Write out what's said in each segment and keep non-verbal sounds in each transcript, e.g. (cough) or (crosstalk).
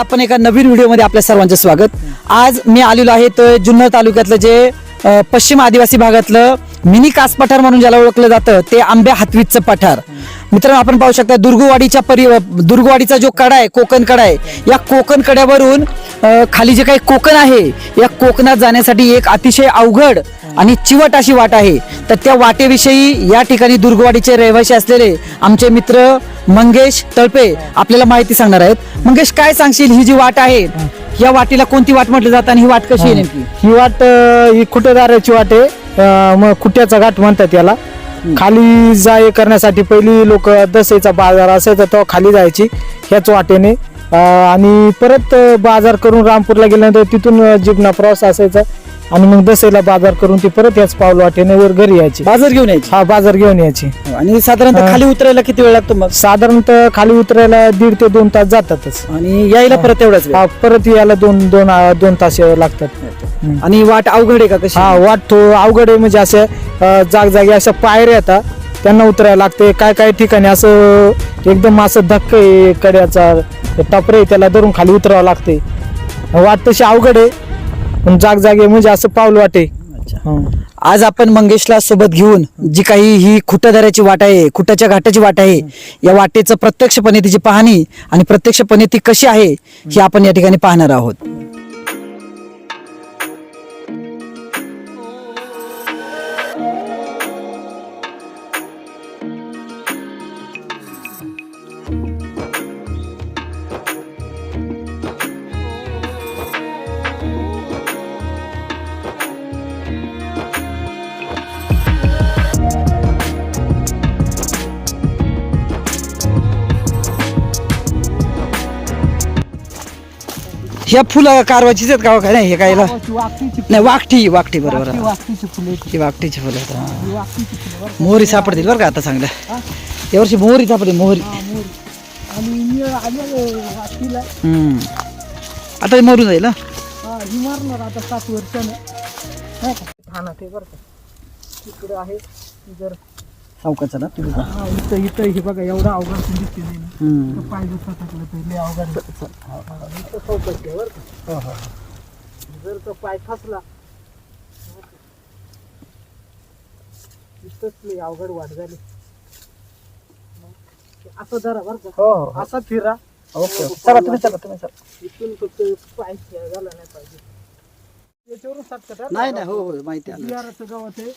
आपण एका नवीन व्हिडिओमध्ये आपल्या सर्वांचं स्वागत. आज मी आलेलो आहे तर जुन्नर तालुक्यातलं जे पश्चिम आदिवासी भागातलं मिनी कास पठार म्हणून ज्याला ओळखलं जातं ते आंब्या हातवीचं पठार. मित्रांनो आपण पाहू शकता दुर्गवाडीच्या परि दुर्गवाडीचा जो कडा आहे कोकण कडा आहे या कोकण कड्यावरून खाली जे काही कोकण आहे या कोकणात जाण्यासाठी एक अतिशय अवघड आणि चिवट अशी वाट आहे. तर त्या वाटेविषयी या ठिकाणी दुर्गवाडीचे रहिवासी असलेले आमचे मित्र मंगेश तळपे आपल्याला माहिती सांगणार आहेत. मंगेश काय सांगशील? ही जी वाट आहे या वाटेला कोणती वाट म्हटलं जातं आणि ही वाट कशी आहे नेमकी? ही वाट ही खुटेदाराची वाट आहे? अं, मग खुट्याचा घाट म्हणतात याला. खाली जाय करण्यासाठी पहिली लोक दसेचा बाजार असायचा तेव्हा खाली जायची ह्याच वाटेने. अं, आणि परत अं, बाजार करून रामपूरला गेल्यानंतर तिथून अं, प्रवास असायचा. आणि मग दसेला बाजार करून ती परत याच पाऊल वाटेने वर घरी यायची. बाजार घेऊन यायची? हा बाजार घेऊन यायची. आणि साधारणतः. खाली उतरायला किती वेळ लागतो मग? साधारणतः खाली उतरायला दीड ते दोन तास जातातच. आणि यायला परत तेवढाच वेळ. हा, परत यायला दोन दोन दोन तास लागतात. हम्म. आणि वाट अवघड आहे का कशी? हा वाटतो अवघड आहे म्हणजे असे अं, जागजागी अशा पायऱ्या येतात त्यांना उतरायला लागते. काय काय ठिकाणी असं एकदम असं धक्क आहे कड्याचा टपरे त्याला धरून खाली उतरावं लागते. वाट तशी अवघड आहे पण जागजागी म्हणजे असं पाऊल वाटे. आज आपण मंगेशला सोबत घेऊन जी काही ही खुटादऱ्याची वाट आहे खुटाच्या घाटाची वाट आहे या वाटेचं प्रत्यक्षपणे तिची पाहणी आणि प्रत्यक्षपणे ती कशी आहे ही आपण या ठिकाणी पाहणार आहोत. ह्या फुलं कारवाचीच आहेत का? हो? काय नाही हे कायला नाही वाकठी वाकठी बरोबर. आहे. ही वाकटीची फुलं आहेत. हा. मोहरी सापडतील बरं का आता चांगल्या यावर्षी मोहरी सापडली मोहरी. हम्म. आता हे मरून जाईल हा? आता सात वर्षानं. ठाणा ते बरं का. तिकडे आहे जर सावकाचा ना तुम्ही का? हा, इथं इथं हे बघा एवढा अवघड दिसते नाही ना. हम्म. इथं पाय दुखत टाकलं तर लय अवघड आहे. हा, इथं चौकशी आहे बरं का. जर तो पाय फसला इथंच लय अवघड वाट झाली. मग असं धरा बरं का. असा फिरा. Okay okay. चला तुम्ही चला तुम्ही चला. इथून फक्त पाय झाला नाही पाहिजे. याच्यावरून सातकत आहे नाही नाही हो हो माहिती आहे. बिहाराचं गावात आहे.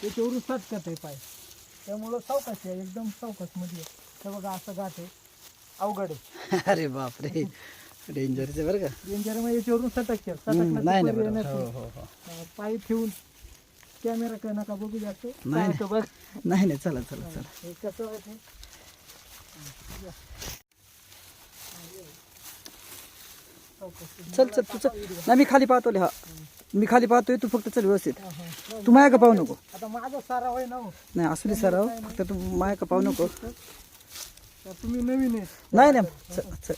त्याच्यावरून सातकत आहे पाय. त्यामुळं सावकाश आहे एकदम सावकाशमध्ये ते बघा असं गाठ आहे. अवघड आहे. (laughs) अरे बापरे. डेंजरचे बरं का? डेंजर मग याच्यावरून सटक हम्म, नाही नाही. हो हो हो. पाय ठेवून कॅमेरा काय नका बघू जास्त. नाही. बघ नाही. नाही चला चला चला. हे कसं आहे ते? चल चल तू चल. नाही मी खाली पाहतो हा. मी खाली पाहतोय तू फक्त चल व्यवस्थित. तू माया का पाहू नको. आता माझा सारा वय ना हो. नाही असू दे सर फक्त तू माया का पाहू नको. तर तुम्ही नवीन आहे. नाही नाही चल चल.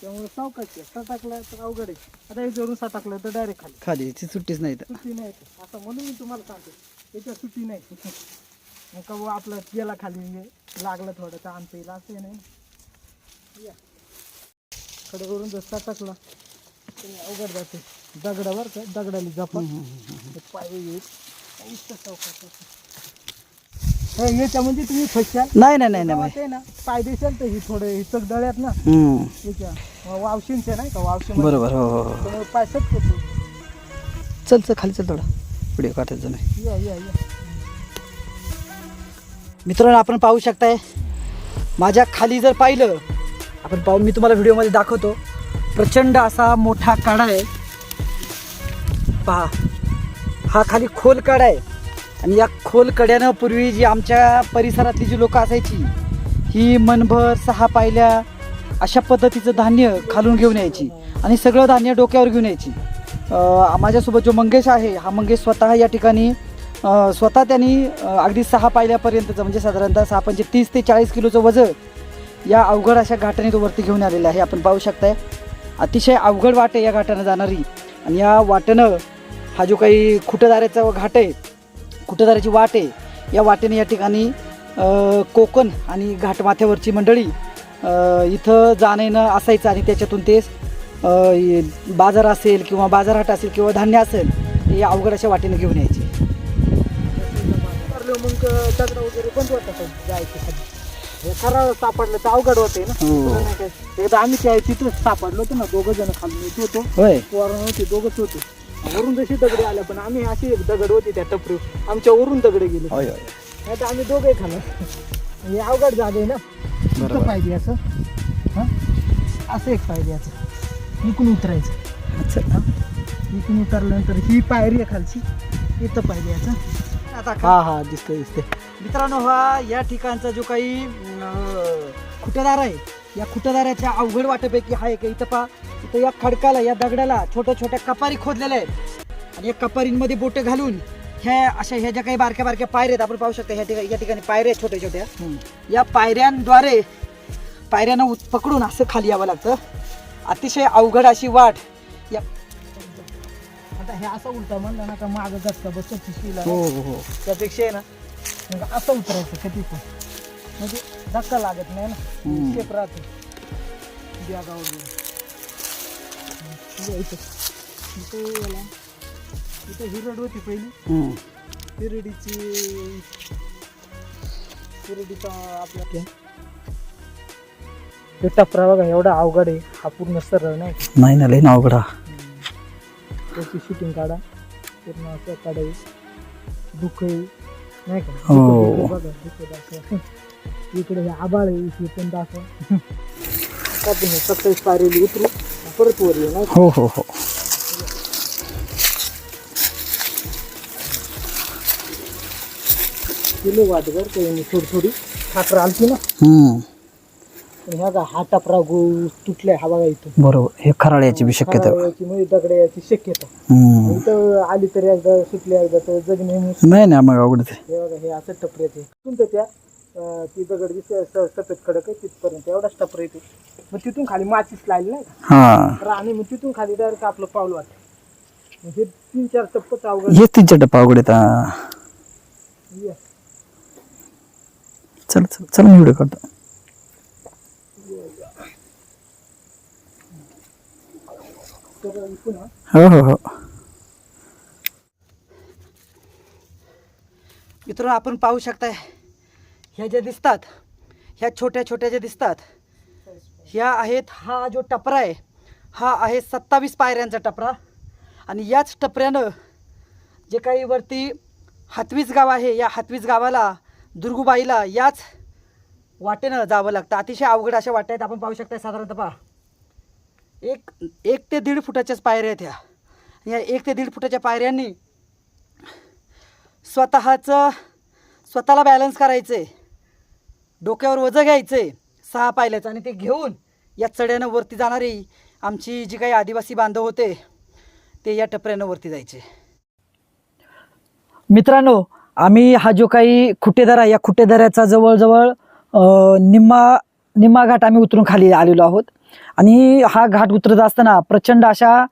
त्यामुळे सावकाश आहे. सटाकला तर अवघड आहे. आता याच्यावरून सटाकलं तर डायरेक्ट खाली. खाली ती सुट्टीच नाही तर सुट्टी नाही आता म्हणून मी तुम्हाला सांगतो. याच्या सुट्टी नाही. (laughs) मग का बुवा आपलं गेला खाली लागलं थोडं तर आमचं येईल असं नाही या. कडेवरून जर सटकला तर अवघड जाते. दगडावर का? दगडाली जपा पाय. हे याच्या म्हणजे तुम्ही फसशाल नाही नाही नाही नाही. ते ना पाय देशाल तर ही थोडं ही चक दळ्यात ना. याच्या वावशींचे नाही का? वावशी बरोबर हो हो हो. त्यामुळे पाय सटकतो चल चल खाली चल थोडा. व्हिडिओ काढायचा नाही या या या. मित्रांनो आपण पाहू शकताय माझ्या खाली जर पाहिलं आपण पाहू मी तुम्हाला व्हिडिओमध्ये दाखवतो. प्रचंड असा मोठा काडा आहे. पहा हा खाली खोल काडा आहे. आणि या खोल कड्यानं पूर्वी जी आमच्या परिसरातली जी लोकं असायची ही मनभर सहा पायल्या अशा पद्धतीचं धान्य खालून घेऊन यायची आणि सगळं धान्य डोक्यावर घेऊन यायची. माझ्यासोबत जो मंगेश आहे हा मंगेश स्वतः या ठिकाणी स्वतः त्यांनी अगदी सहा पायल्यापर्यंतचं म्हणजे साधारणतः सहा पंचे तीस ते चाळीस किलोचं वजन या अवघड अशा घाटाने तो वरती घेऊन आलेला आहे. आपण पाहू शकताय. अतिशय अवघड वाट आहे या घाटानं जाणारी. आणि या वाटेनं हा जो काही खुटदाऱ्याचा घाट आहे खुटदाऱ्याची वाट आहे या वाटेने या ठिकाणी कोकण आणि घाटमाथ्यावरची मंडळी इथं जाणं येणं असायचं आणि त्याच्यातून ते बाजार असेल किंवा बाजारहाट असेल किंवा धान्य असेल हे अवघड अशा वाटेने घेऊन यायचे. मग वगैरे बंद जायचं हे खरा सापडलं तर अवघड होते ना. हो. नाही काय. एकदा आम्ही त्या तिथंच सापडलो होतो ना दोघं जण खाली येत होतो. होय. पोरण होते दोघंच होते. वरून जशी दगडे आल्या पण आम्ही अशी दगड होती त्या टपरी आमच्या वरून दगडे गेले. होय होय. नाही तर आम्ही दोघे खाणार हे अवघड जागे आहे ना इथं पाहिजे असं. हं? असं एक पाहिजे याचं इकून उतरायचं. अच्छा. इथून उतरल्यानंतर ही पायरी आहे खालची. इथं पाहिजे याचं आता हा हा दिसतंय दिसतंय. मित्रांनो हा या ठिकाणचा जो काही अं, खुटेदार आहे या खुटेदाराच्या अवघड वाटेपैकी हा एक इथं पा इथं या खडकाला या दगडाला छोट्या छोट्या कपारी खोदलेल्या आहेत. आणि या कपारींमध्ये बोटं घालून ह्या अशा ह्या ज्या काही बारक्या बारक्या पायऱ्या आहेत आपण पाहू शकता ह्या ठिकाणी या ठिकाणी पायऱ्या आहेत छोट्या छोट्या. या पायऱ्यांद्वारे पायऱ्यांना उत- पकडून असं खाली यावं लागतं. अतिशय अवघड अशी वाट या हे असं उलटा म्हणलं ना का मागं जास्त बसत पिशवीला हो हो हो. त्यापेक्षा आहे ना मग असं उतरायचं कधी पण. म्हणजे धक्का लागत नाही. ना. शेप राहते. बॅगा वगैरे हम्म, इथं. इथं हिरड होती पहिली. हिरडीची हिरडीचा आपला काय ते टपरा बघा एवढा अवघड आहे. हा पूर्ण सरळ नाही? नाही ना लई अवघड हा. त्याची शूटिंग काढा पूर्ण असं काढावी दुखई नाही का हो. इकडे बघा इकडे दाखवा. (laughs) इकडे हे आबाळ आहे हे पण दाखवा (laughs) सत्तावीस पायरेली उतरू परत वर येऊ नाही का? हो हो हो केलं वाट बरं थोडी थोडी ठाकर आलती ना हम्म. पण ह्या का हा टपरा गो तुटलाय हा बघा इथं. बरोबर. हे खराळ याची बी शक्यता. आहे. याची म्हणजे दगड याची शक्यता. हम्म. इथं आली तरी एकदा सुटली एकदा तर जगणे नाही ना मग अवघड आहे. हे बघा हे असं टपर येते तुमचं त्या अं, ती दगड दिसते स- सफेद खडक आहे तिथपर्यंत एवढाच टपर येते. मग तिथून खाली माचीस लागली नाही का? हा. तर आणि मग तिथून खाली डायरेक्ट आपलं पाऊल वाटत. हे तीन चार टप्पच अवघड हेच तीनच्या टप्पा अवघड आहेत हा. ये. चल चल चल मी व्हिडिओ करतो तर इथून हो हो हो. मित्रांनो आपण पाहू शकताय ह्या ज्या दिसतात ह्या छोट्या छोट्या ज्या दिसतात ह्या आहेत हा जो टपरा आहे हा आहे सत्तावीस पायऱ्यांचा टपरा. आणि याच टपऱ्यानं जे काही वरती हातवीज गाव आहे या हातवीज गावाला दुर्गुबाईला याच वाटेनं जावं लागतं. अतिशय अवघड अशा वाट्या आहेत आपण पाहू शकताय साधारणतः पहा. एक एक ते दीड फुटाच्याच पायऱ्या आहेत ह्या. या एक ते दीड फुटाच्या पायऱ्यांनी स्वतःचं स्वतःला बॅलन्स करायचं आहे डोक्यावर वजं घ्यायचं आहे सहा पायल्याचं आणि ते घेऊन या चढ्यानं वरती जाणारी आमची जी काही आदिवासी बांधव होते ते या टपऱ्यानं वरती जायचे. मित्रांनो आम्ही हा जो काही खुटेदरा या खुटेदऱ्याचा जवळजवळ निम्मा निम्मा घाट आम्ही उतरून खाली आलेलो आहोत. आणि हा घाट उतरत असताना प्रचंड अशा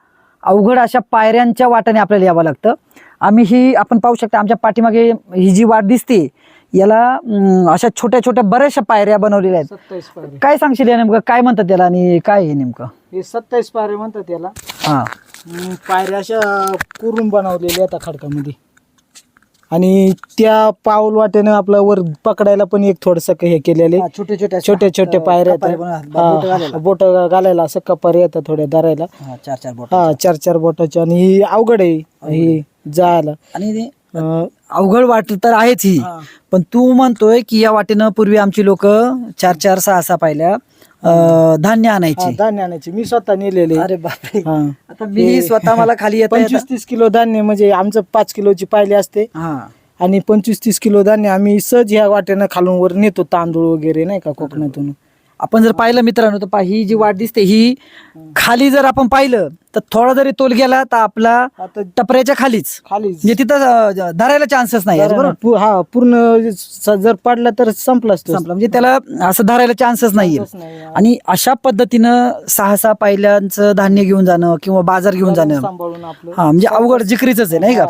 अवघड अशा पायऱ्यांच्या वाटाने आपल्याला यावं लागतं. आम्ही ही आपण पाहू शकता आमच्या पाठीमागे ही जी वाट दिसते याला अशा छोट्या छोट्या बऱ्याचशा पायऱ्या बनवलेल्या आहेत. काय सांगशील या नेमकं? काय म्हणतात त्याला आणि काय आहे नेमकं? हे सत्तावीस पायरे म्हणतात याला. हां. पायऱ्या अशा कुरून बनवलेल्या आहेत खडकामध्ये. आणि त्या पाऊल वाटेनं आपलं वर पकडायला पण एक थोडस हे केलेले छोटे छोटे छोटे छोटे पायऱ्या बोट घालायला. असं कपारी येतात थोड्या धरायला चार चार बोट. हा चार चार बोटाचे. आणि ही अवघड आहे ही जायला. आणि ते अं, अवघड वाट तर आहेच ही. हा. पण तू म्हणतोय की या वाटेनं पूर्वी आमची लोक चार चार सहा सहा पाहिल्या. धान्य हा, आणायची धान्य आणायची. मी स्वतः नेलेले. अरे बापरे. हा. आता मी स्वतः मला खाली येता येता- पंचवीस तीस किलो धान्य म्हणजे आमचं पाच किलोची पायली असते. हा. आणि पंचवीस तीस किलो धान्य आम्ही सहज ह्या वाटेनं खालून वर नेतो तांदूळ वगैरे नाही का कोकणातून. आपण जर पाहिलं मित्रांनो तर पहा ही जी वाट दिसते ही खाली जर आपण पाहिलं तर थोडा जरी तोल गेला तर आपला टपऱ्याच्या खालीच. खाली म्हणजे तिथं धरायला चान्सेस नाही बरोबर? पु- हा पूर्ण जर पडला तर संपलाच तो. संपला. म्हणजे त्याला असं धरायला चान्सेस नाहीये नाही. आणि अशा पद्धतीनं सहा सहा पायल्यांचं धान्य घेऊन जाणं किंवा बाजार घेऊन जाणं हा म्हणजे अवघड जिकरीच आहे नाही का.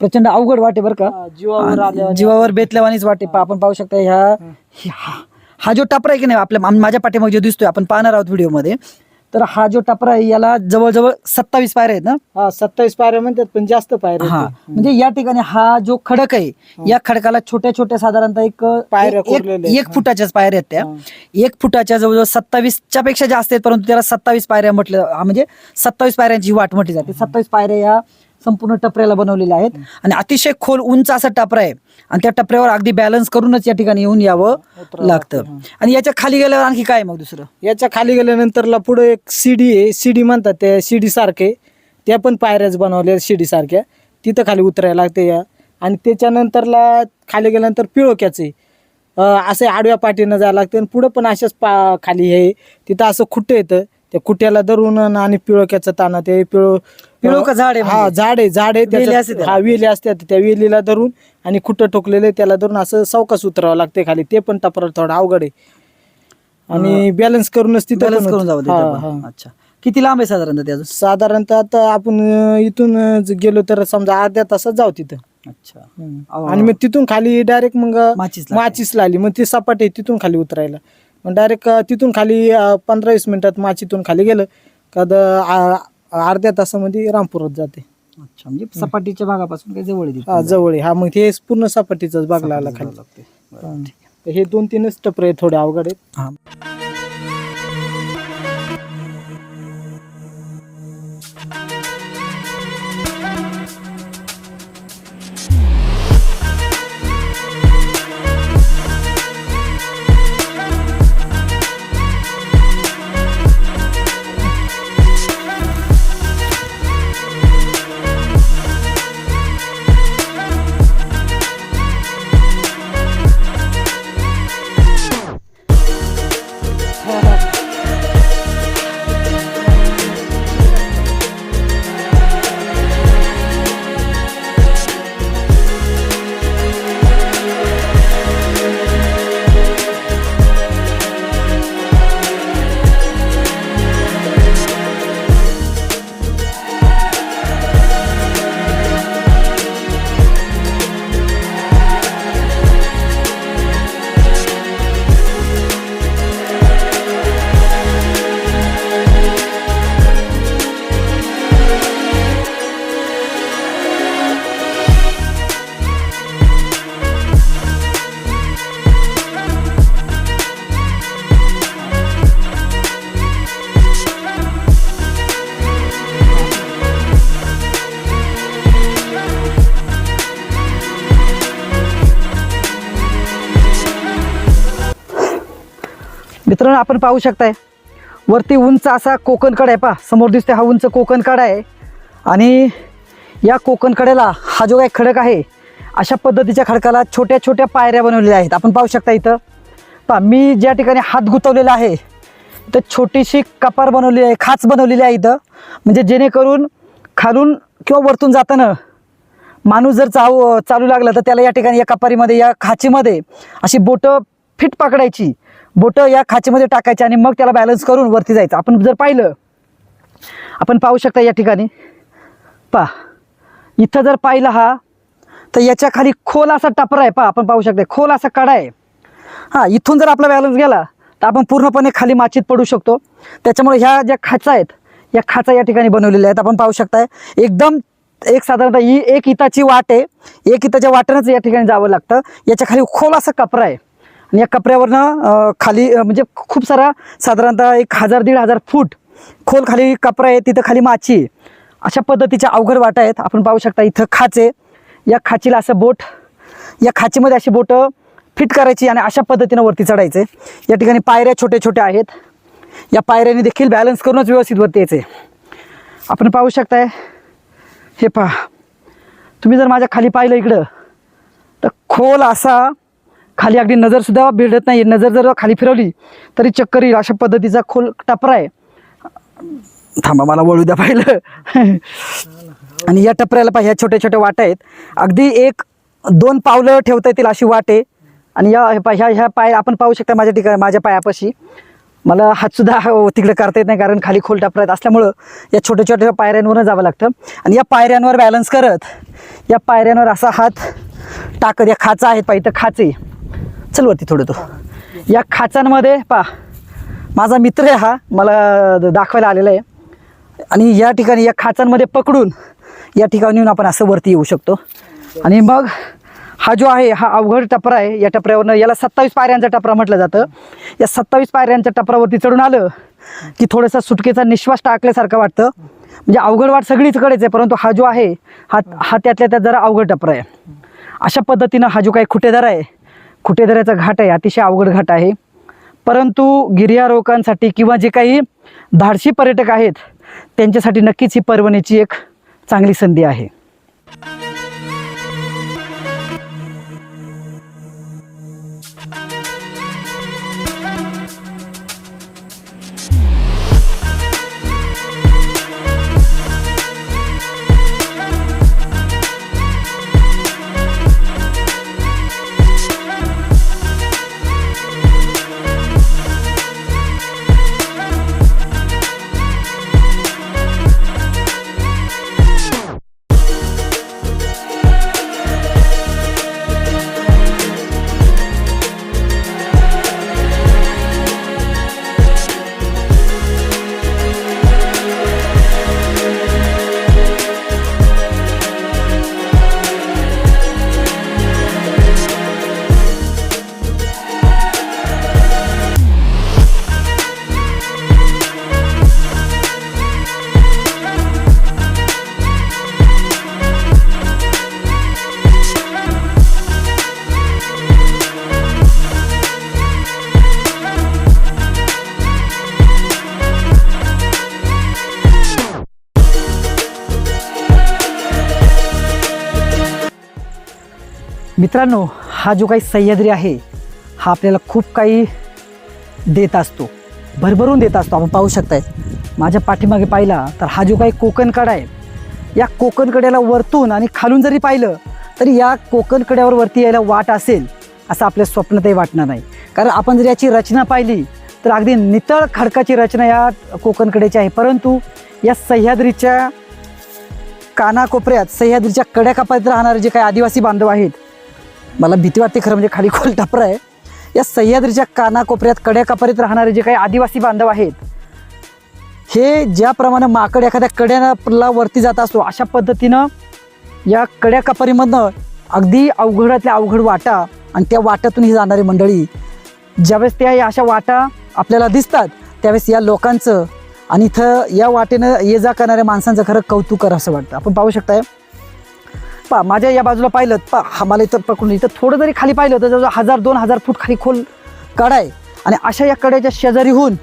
प्रचंड अवघड वाटे बरं का. जीवावर बेतल्यावानीच वाटे पा आपण पाहू शकता ह्या- हा जो टपरा आहे की नाही आपल्या माझ्या पाठीमागे जो दिसतोय आपण पाहणार आहोत व्हिडिओमध्ये तर हा जो टपरा आहे याला जवळजवळ सत्तावीस पायऱ्या आहेत ना? हा सत्तावीस पायऱ्या म्हणतात पण जास्त पायऱ्या हा. म्हणजे या ठिकाणी हा जो खडक आहे या खडकाला छोट्या छोट्या साधारणतः एक पायऱ्या एक- फुटाच्याच पायऱ्या आहेत त्या. एक फुटाच्या जवळजवळ सत्तावीसच्या पेक्षा जास्त आहेत परंतु त्याला सत्तावीस पायऱ्या म्हटलं म्हणजे सत्तावीस पायऱ्यांची वाट म्हटली जाते. सत्तावीस पायऱ्या या संपूर्ण टपऱ्याला बनवलेल्या आहेत. आणि अतिशय खोल उंच असा टपरा आहे. आणि त्या टपऱ्यावर अगदी बॅलन्स करूनच या ठिकाणी येऊन यावं लागतं. आणि याच्या खाली गेल्यावर आणखी काय मग दुसरं? याच्या खाली गेल्यानंतरला पुढे एक शिडी आहे. शिडी म्हणतात त्या शिडी सारखे. त्या पण पायऱ्याच बनवल्या शिडी सारख्या. तिथं खाली उतरायला लागते या. आणि त्याच्यानंतरला खाली गेल्यानंतर पिळोक्याचे असे आडव्या पाठीनं जायला लागते आणि पुढं पण अशाच पा खाली हे. तिथं असं खुट्टे येतं. त्या खुट्याला धरून आणि पिळोक्याचं ताना ते पिळो झाड आहे हा म्हणजे? झाड आहे झाड आहे वेली त्याच्यात- असते त्याला? हा वेली असतात त्या वेलीला धरून आणि खुट्ट ठोकलेले त्याला धरून असं चौकास उतरावं लागते खाली ते पण टपरा थोडं अवघड आहे आणि बॅलन्स करूनच तिथं बॅलन्स पण करून हा. हा. अच्छा किती लांब आहे साधारणतः ते अजून साधारणतः आता आपण अं, इथून अं, ज- गेलो तर समजा अर्ध्या तासात जाऊ तिथं अच्छा. आणि मग तिथून खाली डायरेक्ट मग माचीस लागते. माचीस लागली मग ती सपाट आहे तिथून खाली उतरायला मग डायरेक्ट तिथून खाली पंधरा वीस मिनिटात माचीतून खाली गेलं का द- आ- अर्ध्या तासामध्ये रामपुरात जाते अच्छा म्हणजे सपाटीच्या भागापासून काही जवळ आहे हा. जवळ आहे हा मग ते पूर्ण सपाटीचाच भाग लागला खाली लागते. हे दोन तीनच टपरे थोडे अवघड आहेत हा. मित्रांनो आपण पाहू शकताय वरती उंच असा कोकण कडा आहे पा समोर दिसते हा उंच कोकण कडा आहे. आणि या कोकण कड्याला हा जो काही खडक आहे अशा पद्धतीच्या खडकाला छोट्या छोट्या पायऱ्या बनवलेल्या आहेत. आपण पाहू शकता इथं. पा मी ज्या ठिकाणी हात गुंतवलेला आहे तर छोटीशी कपार बनवलेली आहे खाच बनवलेली आहे इथं. म्हणजे जेणेकरून खालून किंवा वरतून जाताना माणूस जर चाव चालू लागला तर त्याला या ठिकाणी या कपारीमध्ये या खाचीमध्ये अशी बोटं फिट पकडायची. बोटं या खाचेमध्ये टाकायचे आणि मग त्याला बॅलन्स करून वरती जायचं. आपण जर पाहिलं आपण पाहू शकता या ठिकाणी. पा इथं जर पाहिलं हा तर याच्या खाली खोल असा टपरा आहे पा आपण पाहू शकता. खोल असा कडा आहे. हां इथून जर आपला बॅलन्स गेला तर आपण पूर्णपणे खाली माचीत पडू शकतो. त्याच्यामुळे ह्या ज्या खाचा आहेत या खाचा या ठिकाणी बनवलेल्या आहेत. आपण पाहू शकताय एकदम एक साधारणतः ही एक हिताची वाट आहे. एक इताच्या वाटेनंच या ठिकाणी जावं लागतं. याच्या खाली खोल असा कपरा आहे. आणि या कपऱ्यावरनं खाली म्हणजे खूप सारा साधारणतः एक हजार दीड हजार फूट खोल खाली कपरा आहे तिथं खाली माची आहे. अशा पद्धतीच्या अवघड वाटा आहेत. आपण पाहू शकता इथं खाचे या खाचीला असं बोट या खाचीमध्ये अशी बोटं फिट करायची आणि अशा पद्धतीनं वरती चढायचे या ठिकाणी पायऱ्या छोट्या छोट्या आहेत. या पायऱ्याने देखील बॅलन्स करूनच व्यवस्थित वरती यायचे आपण पाहू शकताय हे पहा. तुम्ही जर माझ्या खाली पाहिलं इकडं तर खोल असा खाली अगदी नजरसुद्धा भिडत नाही नजर जर खाली फिरवली तरी चक्कर येईल अशा पद्धतीचा खोल टपरा आहे. थांबा मला वळू द्या पाहिलं. (laughs) आणि या टपऱ्याला पाहिजे ह्या छोट्या छोट्या वाटा आहेत. अगदी एक दोन पावलं ठेवता येतील अशी वाट आहे. आणि या ह्या ह्या पाय आपण पाहू शकता माझ्या ठिकाणी माझ्या पायापाशी. मला हातसुद्धा (laughs) तिकडे करता येत नाही कारण खाली खोल टपऱ्यात असल्यामुळं या छोट्या छोट्या पायऱ्यांवरनं जावं लागतं. आणि या पायऱ्यांवर बॅलन्स करत या पायऱ्यांवर असा हात टाकत या खाचा आहेत पाहिजे तर खाचे. चल वरती थोडं तो. या खाचांमध्ये पा माझा मित्र आहे हा मला दाखवायला आलेला आहे. आणि या ठिकाणी या खाचांमध्ये पकडून या ठिकाणी येऊन आपण असं वरती येऊ शकतो. आणि मग हा जो आहे हा अवघड टपरा आहे. या टपऱ्यावरनं याला सत्तावीस पायऱ्यांचा टपरा म्हटलं जातं. या सत्तावीस पायऱ्यांच्या टपरावरती चढून आलं की थोडासा सुटकेचा निश्वास टाकल्यासारखं वाटतं. म्हणजे अवघड वाट सगळीचकडेच आहे परंतु हा जो आहे हा हा त्यातल्या त्यात जरा अवघड टपरा आहे. अशा पद्धतीनं हा जो काही खुटेदार आहे खुटेदऱ्याचा घाट आहे अतिशय अवघड घाट आहे. परंतु गिर्यारोहकांसाठी किंवा जे काही धाडशी पर्यटक आहेत त्यांच्यासाठी नक्कीच ही पर्वणीची एक चांगली संधी आहे. मित्रांनो हा जो काही सह्याद्री आहे हा आपल्याला खूप काही देत असतो. भरभरून देत असतो. आपण पाहू शकताय. माझ्या पाठीमागे पाहिला तर हा जो काही कोकण कडा आहे या कोकणकड्याला वरतून आणि खालून जरी पाहिलं तरी या कोकण कड्यावर वरती यायला वाट असेल असं आपल्या स्वप्नातही वाटणार नाही. कारण आपण जर याची रचना पाहिली तर अगदी नितळ खडकाची रचना या कोकणकड्याची आहे. परंतु या सह्याद्रीच्या कानाकोपऱ्यात सह्याद्रीच्या कड्याकापात राहणारे जे काही आदिवासी बांधव आहेत मला भीती वाटते खरं म्हणजे खाली खोल टपरा आहे. या सह्याद्रीच्या कानाकोपऱ्यात कड्याकापरीत राहणारे जे काही आदिवासी बांधव आहेत हे ज्याप्रमाणे माकड एखाद्या कड्याला वरती जात असतो अशा पद्धतीनं या कड्याकापरीमधनं अगदी अवघडातल्या अवघड वाटा आणि त्या वाट्यातून ही जाणारी मंडळी ज्यावेळेस त्या या अशा वाटा आपल्याला दिसतात त्यावेळेस या लोकांचं आणि इथं या वाटेनं ये जा करणाऱ्या माणसांचं खरं कौतुक कर असं वाटतं. आपण पाहू शकताय पा माझ्या या बाजूला पाहिलं पा हा मला इथं पकडून इथं थोडं जरी खाली पाहिलं तर जवळजवळ हजार दोन हजार फूट खाली खोल कडा आहे. आणि अशा या कड्याच्या शेजारीहून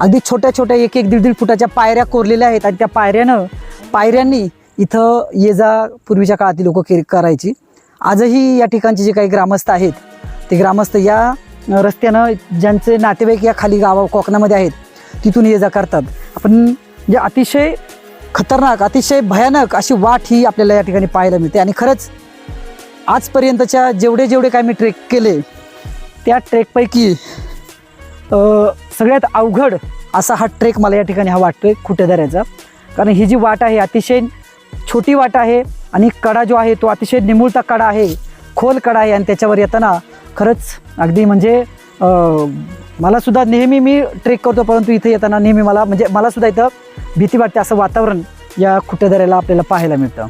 अगदी छोट्या छोट्या एक एक दीड दीड फुटाच्या पायऱ्या कोरलेल्या आहेत आणि त्या पायऱ्यानं पायऱ्यांनी इथं ये जा पूर्वीच्या काळातील लोक करायची. आजही या ठिकाणचे जे काही ग्रामस्थ आहेत ते ग्रामस्थ या रस्त्यानं ज्यांचे नातेवाईक या खाली गावा कोकणामध्ये आहेत तिथून ये जा करतात. आपण जे अतिशय खतरनाक अतिशय भयानक अशी वाट ही आपल्याला या ठिकाणी पाहायला मिळते. आणि खरंच आजपर्यंतच्या जेवढे जेवढे काय मी ट्रेक केले त्या ट्रेकपैकी सगळ्यात अवघड असा हा ट्रेक मला या ठिकाणी हा वाटतो वाटतोय खुटेदाऱ्याचा कारण ही जी वाट आहे अतिशय छोटी वाट आहे आणि कडा जो आहे तो अतिशय निमुळता कडा आहे खोल कडा आहे आणि त्याच्यावर येताना खरंच अगदी म्हणजे मलासुद्धा मला सुद्धा नेहमी मी ट्रेक करतो परंतु इथे येताना नेहमी मला म्हणजे मलासुद्धा इथं भीती वाटते असं वातावरण या खुटेदाऱ्याला आपल्याला पाहायला मिळतं.